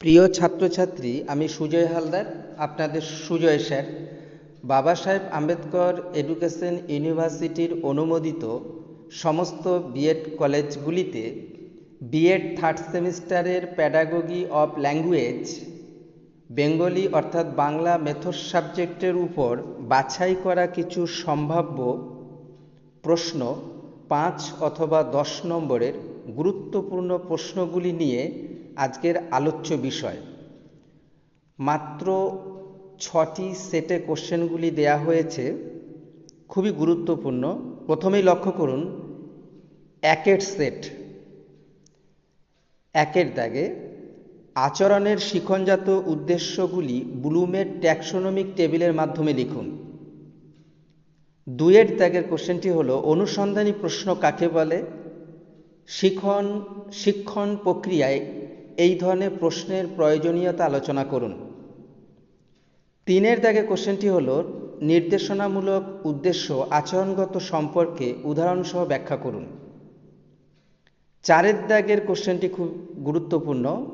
প্রিয় ছাত্রছাত্রী, আমি সুজয় হালদার, আপনাদের সুজয় স্যার। বাবা সাহেব আম্বেদকর এডুকেশন ইউনিভার্সিটির অনুমোদিত সমস্ত বিএড কলেজগুলিতে বিএড থার্ড সেমিস্টারের প্যাডাগোগি অফ ল্যাঙ্গুয়েজ বেঙ্গলি অর্থাৎ বাংলা মেথড সাবজেক্টের উপর বাছাই করা কিছু সম্ভাব্য প্রশ্ন, পাঁচ অথবা দশ নম্বরের গুরুত্বপূর্ণ প্রশ্নগুলি নিয়ে আজকের আলোচ্য বিষয়। মাত্র ছটি সেটে কোশ্চেনগুলি দেয়া হয়েছে, খুবই গুরুত্বপূর্ণ। প্রথমেই লক্ষ্য করুন, একের সেট। একের দাগে আচরণের শিখনজাত উদ্দেশ্যগুলি ব্লুমের ট্যাক্সোনমিক টেবিলের মাধ্যমে লিখুন। দুয়ের ত্যাগের কোশ্চেনটি হলো, অনুসন্ধানী প্রশ্ন কাকে বলে? শিখন, শিক্ষণ প্রক্রিয়ায় এই ধরনের প্রশ্নের প্রয়োজনীয়তা আলোচনা করুন। তিনের দাগে কোশ্চেনটি হল, নির্দেশনামূলক উদ্দেশ্য আচরণগত সম্পর্কে উদাহরণসহ ব্যাখ্যা করুন। চারের দাগের কোশ্চেনটি খুব গুরুত্বপূর্ণ।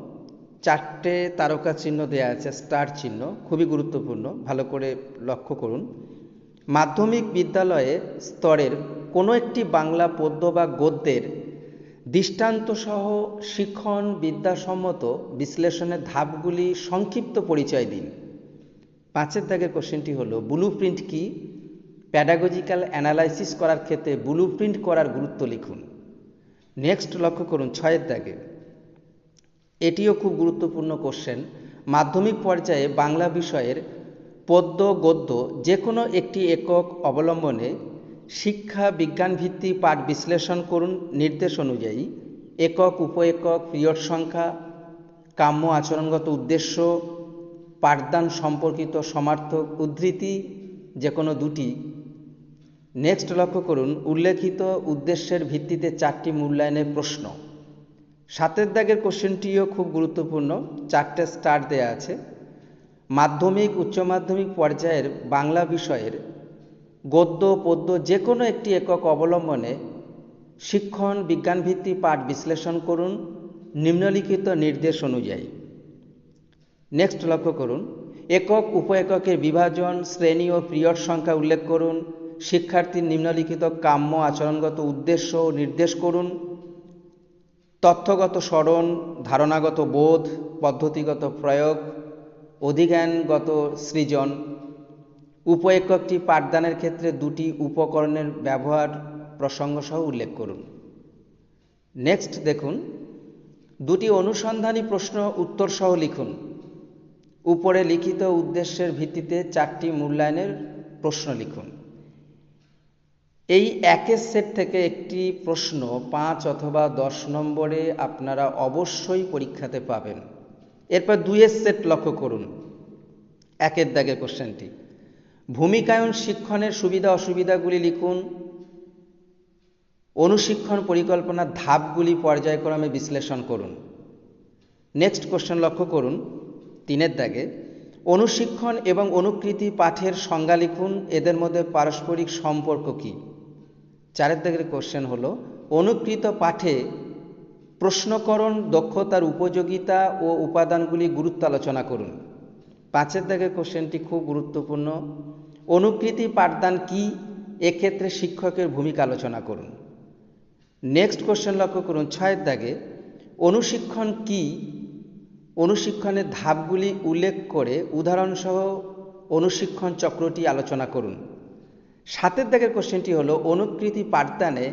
চারটে তারকা চিহ্ন দেওয়া আছে, স্টার চিহ্ন, খুবই গুরুত্বপূর্ণ, ভালো করে লক্ষ্য করুন। মাধ্যমিক বিদ্যালয়ে স্তরের কোনো একটি বাংলা পদ্য বা গদ্যের দৃষ্টান্তসহ শিক্ষণ বিদ্যাসম্মত বিশ্লেষণের ধাপগুলি সংক্ষিপ্ত পরিচয় দিন। পাঁচের দাগের কোশ্চেনটি হলো ব্লু প্রিন্ট কি? প্যাডাগজিক্যাল অ্যানালাইসিস করার ক্ষেত্রে ব্লু প্রিন্ট করার গুরুত্ব লিখুন। নেক্সট লক্ষ্য করুন, ছয়ের দাগে। এটিও খুব গুরুত্বপূর্ণ কোশ্চেন। মাধ্যমিক পর্যায়ে বাংলা বিষয়ের পদ্য, গদ্য যে কোনো একটি একক অবলম্বনে শিক্ষা বিজ্ঞানভিত্তিক পাঠ বিশ্লেষণ করুন নির্দেশ অনুযায়ী। একক উপ একক পিরিয়ড সংখ্যা, কাম্য আচরণগত উদ্দেশ্য, পাঠদান সম্পর্কিত সমার্থক, উদ্ধৃতি যে কোনো দুটি। নেক্সট লক্ষ্য করুন, উল্লেখিত উদ্দেশ্যের ভিত্তিতে চারটি মূল্যায়নের প্রশ্ন। সাতের দাগের কোশ্চেনটিও খুব গুরুত্বপূর্ণ, চারটে স্টার দেয়া আছে। মাধ্যমিক, উচ্চ মাধ্যমিক পর্যায়ের বাংলা বিষয়ের গদ্য, পদ্য যে কোনো একটি একক অবলম্বনে শিক্ষণ বিজ্ঞানভিত্তিক পাঠ বিশ্লেষণ করুন, নিম্নলিখিত নির্দেশ অনুযায়ী। নেক্সট লক্ষ্য করুন। একক উপ এককের বিভাজন, শ্রেণি ও পিরিয়ড সংখ্যা উল্লেখ করুন, শিক্ষার্থীর নিম্নলিখিত কাম্য আচরণগত উদ্দেশ্য নির্দেশ করুন, তথ্যগত স্মরণ, ধারণাগত বোধ, পদ্ধতিগত প্রয়োগ, অধিজ্ঞানগত সৃজন উপ এককটি পাঠদানের ক্ষেত্রে দুটি উপকরণের ব্যবহার প্রসঙ্গসহ উল্লেখ করুন। নেক্সট দেখুন, দুটি অনুসন্ধানী প্রশ্ন উত্তরসহ লিখুন। উপরে লিখিত উদ্দেশ্যের ভিত্তিতে চারটি মূল্যায়নের প্রশ্ন লিখুন। এই একের সেট থেকে একটি প্রশ্ন পাঁচ অথবা দশ নম্বরে আপনারা অবশ্যই পরীক্ষাতে পাবেন। এরপর দুইয়ের সেট লক্ষ্য করুন। একের দাগের কোশ্চেনটি। ভূমিকায়ন শিক্ষণের সুবিধা অসুবিধাগুলি লিখুন। অনুশিক্ষণ পরিকল্পনার ধাপগুলি পর্যায়ক্রমে বিশ্লেষণ করুন। নেক্সট কোশ্চেন লক্ষ্য করুন। তিনের দাগে, অনুশিক্ষণ এবং অনুকৃতি পাঠের সংজ্ঞা লিখুন। এদের মধ্যে পারস্পরিক সম্পর্ক কী? চারের দাগের কোশ্চেন হলো, অনুকৃত পাঠে প্রশ্নকরণ, দক্ষতার উপযোগিতা ও উপাদানগুলি গুরুত্ব আলোচনা করুন। পাঁচের দাগের কোশ্চেনটি খুব গুরুত্বপূর্ণ। অনুকৃতি পাঠদান কি? এক্ষেত্রে শিক্ষকের ভূমিকা আলোচনা করুন। নেক্সট কোশ্চেন লক্ষ্য করুন। ছয়ের দাগে, অনুশিক্ষণ কি? অনুশিক্ষণের ধাপগুলি উল্লেখ করে উদাহরণসহ অনুশিক্ষণ চক্রটি আলোচনা করুন। সাতের দাগের কোশ্চেনটি হলো, অনুকৃতি পাঠদানে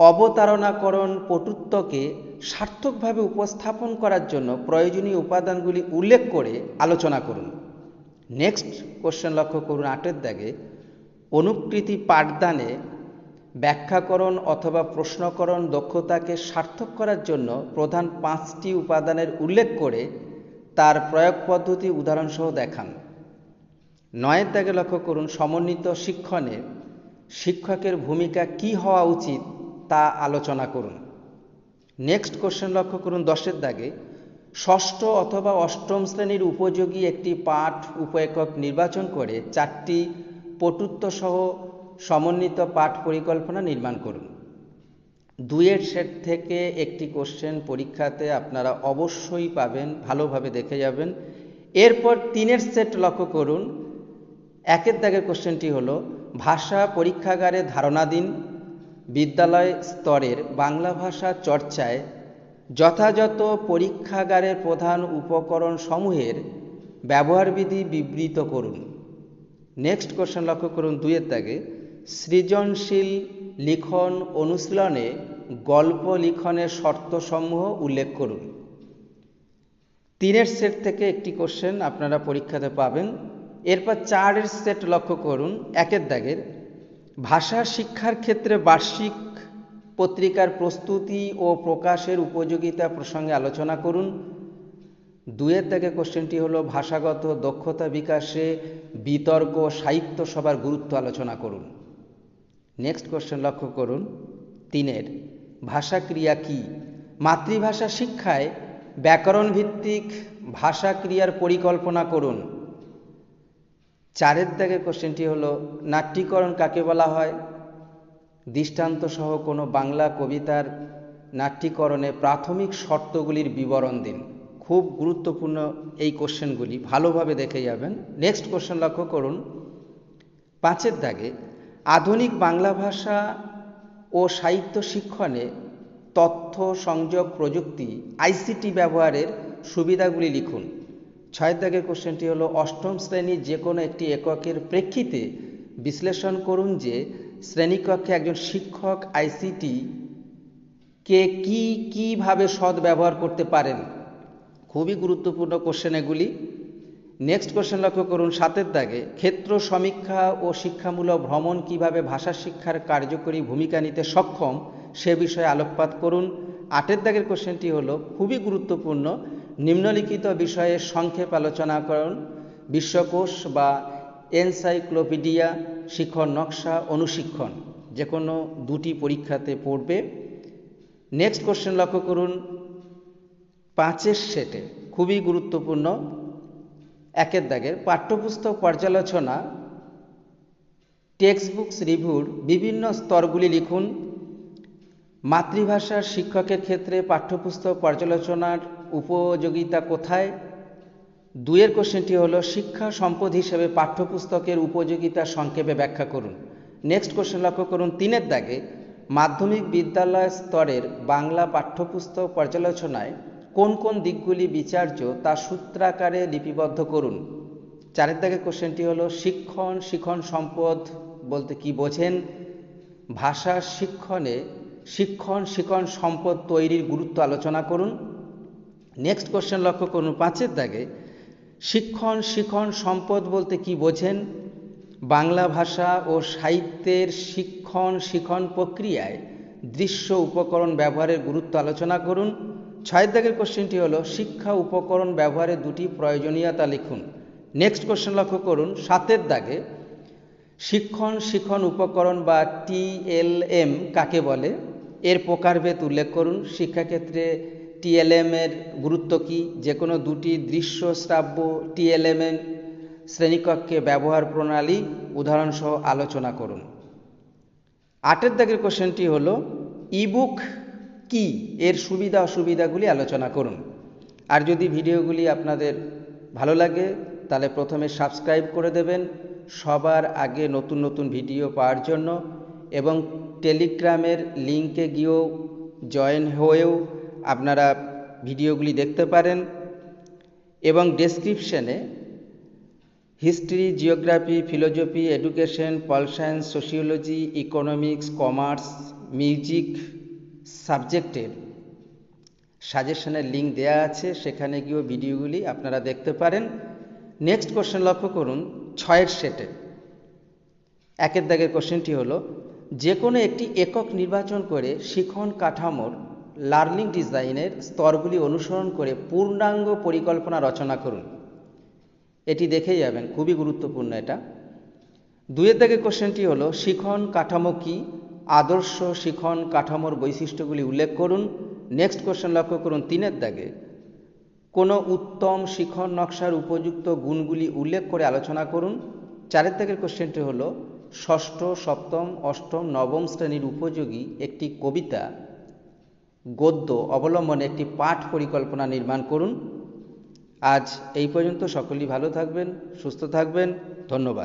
অবতারণাকরণ পটুত্বকে সার্থকভাবে উপস্থাপন করার জন্য প্রয়োজনীয় উপাদানগুলি উল্লেখ করে আলোচনা করুন। নেক্সট কোশ্চেন লক্ষ্য করুন আটের দাগে, অনুকৃতি পাঠদানে ব্যাখ্যাকরণ অথবা প্রশ্নকরণ দক্ষতাকে সার্থক করার জন্য প্রধান পাঁচটি উপাদানের উল্লেখ করে তার প্রয়োগ পদ্ধতি উদাহরণসহ দেখান। নয়ের দাগে লক্ষ্য করুন, সমন্বিত শিক্ষণে শিক্ষকের ভূমিকা কি হওয়া উচিত তা আলোচনা করুন। নেক্সট কোশ্চেন লক্ষ্য করুন, দশের দাগে, ষষ্ঠ অথবা অষ্টম শ্রেণির উপযোগী একটি পাঠ উপ নির্বাচন করে চারটি পটুত্বসহ সমন্বিত পাঠ পরিকল্পনা নির্মাণ করুন। দুইয়ের সেট থেকে একটি কোশ্চেন পরীক্ষাতে আপনারা অবশ্যই পাবেন, ভালোভাবে দেখে যাবেন। এরপর তিনের সেট লক্ষ্য করুন। একের দাগের কোশ্চেনটি হলো, ভাষা পরীক্ষাগারে ধারণা দিন বিদ্যালয় স্তরের বাংলা ভাষা চর্চায় যথাযথ পরীক্ষাগারের প্রধান উপকরণ সমূহের ব্যবহারবিধি বিবৃত করুন। নেক্সট কোশ্চেন লক্ষ্য করুন দুইয়ের দাগে। সৃজনশীল লিখন অনুশীলনে গল্প লিখনের শর্তসমূহ উল্লেখ করুন। তিনের সেট থেকে একটি কোশ্চেন আপনারা পরীক্ষাতে পাবেন। এরপর চারের সেট লক্ষ্য করুন। একের দাগের ভাষা শিক্ষার ক্ষেত্রে বার্ষিক পত্রিকার প্রস্তুতি ও প্রকাশের উপযোগিতা প্রসঙ্গে আলোচনা করুন। দুয়ের দাগে কোশ্চেনটি হলো, ভাষাগত দক্ষতা বিকাশে বিতর্ক সাহিত্য সভার গুরুত্ব আলোচনা করুন। নেক্সট কোশ্চেন লক্ষ্য করুন। তিনের, ভাষা ক্রিয়া কি? মাতৃভাষা শিক্ষায় ব্যাকরণ ভিত্তিক ভাষা ক্রিয়ার পরিকল্পনা করুন। চারের দাগের কোশ্চেনটি হলো, নাট্যীকরণ কাকে বলা হয়? দৃষ্টান্ত সহ কোনো বাংলা কবিতার নাট্যীকরণে প্রাথমিক শর্তগুলির বিবরণ দিন। খুব গুরুত্বপূর্ণ এই কোশ্চেনগুলি ভালোভাবে দেখে যাবেন। নেক্সট কোশ্চেন লক্ষ্য করুন। পাঁচের দাগে, আধুনিক বাংলা ভাষা ও সাহিত্য শিক্ষণে তথ্য, সংযোগ, প্রযুক্তি, আইসিটি ব্যবহারের সুবিধাগুলি লিখুন। ছয়ের দাগের কোশ্চেনটি হলো, অষ্টম শ্রেণির যে কোনো একটি এককের প্রেক্ষিতে বিশ্লেষণ করুন যে শ্রেণীকক্ষে একজন শিক্ষক আইসিটি কে কি কীভাবে সৎ ব্যবহার করতে পারেন? খুবই গুরুত্বপূর্ণ কোশ্চেন এগুলি। নেক্সট কোশ্চেন লক্ষ্য করুন, সাতের দাগে, ক্ষেত্র সমীক্ষা ও শিক্ষামূলক ভ্রমণ কীভাবে ভাষা শিক্ষার কার্যকরী ভূমিকা নিতে সক্ষম সে বিষয়ে আলোকপাত করুন। আটের দাগের কোশ্চেনটি হলো, খুবই গুরুত্বপূর্ণ নিম্নলিখিত বিষয়ে সংক্ষেপ আলোচনা করুন। বিশ্বকোষ বা এনসাইক্লোপিডিয়া শিক্ষণ নকশা অনুশিক্ষণ যে কোনো দুটি পরীক্ষাতে পড়বে। নেক্সট কোশ্চেন লক্ষ্য করুন। পাঁচের সেটে খুবই গুরুত্বপূর্ণ একের দাগের পাঠ্যপুস্তক পর্যালোচনা টেক্সট বুকস রিভিউর বিভিন্ন স্তরগুলি লিখুন। মাতৃভাষার শিক্ষকের ক্ষেত্রে পাঠ্যপুস্তক পর্যালোচনার উপযোগিতা কোথায়? দুয়ের কোশ্চেনটি হলো, শিক্ষা সম্পদ হিসেবে পাঠ্যপুস্তকের উপযোগিতা সংক্ষেপে ব্যাখ্যা করুন। নেক্সট কোশ্চেন লক্ষ্য করুন, তিনের দাগে, মাধ্যমিক বিদ্যালয় স্তরের বাংলা পাঠ্যপুস্তক পর্যালোচনায় কোন কোন দিকগুলি বিচার্য তা সূত্রাকারে লিপিবদ্ধ করুন। চারের দাগে কোশ্চেনটি হলো, শিক্ষণ শিক্ষণ সম্পদ বলতে কি বোঝেন? ভাষা শিক্ষণে শিক্ষণ শিক্ষণ সম্পদ তৈরির গুরুত্ব আলোচনা করুন। নেক্সট কোশ্চেন লক্ষ্য করুন, পাঁচের দাগে, শিক্ষণ শিখন সম্পদ বলতে কি বোঝেন? বাংলা ভাষা ও সাহিত্যের শিক্ষণ শিখন প্রক্রিয়ায় দৃশ্য উপকরণ ব্যবহারের গুরুত্ব আলোচনা করুন। ছয়ের দাগের কোশ্চেনটি হলো, শিক্ষা উপকরণ ব্যবহারের দুটি প্রয়োজনীয়তা লিখুন। নেক্সট কোশ্চেন লক্ষ্য করুন, সাতের দাগে, শিক্ষণ শিখন উপকরণ বা টিএলএম কাকে বলে? এর প্রকারভেদ উল্লেখ করুন, শিক্ষাক্ষেত্রে টিএলএম এর গুরুত্ব কী? যে কোনো দুটি দৃশ্য শ্রাব্য টিএলএম এর শ্রেণীকক্ষে ব্যবহার প্রণালী উদাহরণসহ আলোচনা করুন। আটের দাগের কোশ্চেনটি হলো, ইবুক কি? এর সুবিধা অসুবিধাগুলি আলোচনা করুন। আর যদি ভিডিওগুলি আপনাদের ভালো লাগে, তাহলে প্রথমে সাবস্ক্রাইব করে দেবেন। সবার আগে নতুন নতুন ভিডিও পাওয়ার জন্য এবং টেলিগ্রামের লিঙ্কে গিয়েও জয়েন হয়েও আপনারা ভিডিওগুলি দেখতে পারেন এবং ডেসক্রিপশনে history geography philosophy education pol science sociology economics commerce music সাবজেক্টের সাজেশনের লিঙ্ক দেওয়া আছে, সেখানে গিয়েও ভিডিওগুলি আপনারা দেখতে পারেন। নেক্সট কোশ্চেন লক্ষ্য করুন, ছয়ের সেটে একের দাগের কোশ্চেনটি হলো, যে কোনো একটি একক নির্বাচন করে শিখন কাঠামোর লার্নিং ডিজাইনের স্তরগুলি অনুসরণ করে পূর্ণাঙ্গ পরিকল্পনা রচনা করুন। এটি দেখেই যাবেন, খুবই গুরুত্বপূর্ণ এটা। দুয়ের দাগের কোশ্চেনটি হলো, শিখন কাঠামো কি? আদর্শ শিখন কাঠামোর বৈশিষ্ট্যগুলি উল্লেখ করুন। নেক্সট কোশ্চেন লক্ষ্য করুন, তিনের দাগে। কোনো উত্তম শিখন নকশার উপযুক্ত গুণগুলি উল্লেখ করে আলোচনা করুন। চারের দাগের কোশ্চেনটি হলো, ষষ্ঠ, সপ্তম, অষ্টম, নবম শ্রেণির উপযোগী একটি কবিতা গদ্য অবলম্বনে একটি পাঠ পরিকল্পনা নির্মাণ করুন। আজ এই পর্যন্ত সকলেই ভালো থাকবেন, সুস্থ থাকবেন। ধন্যবাদ।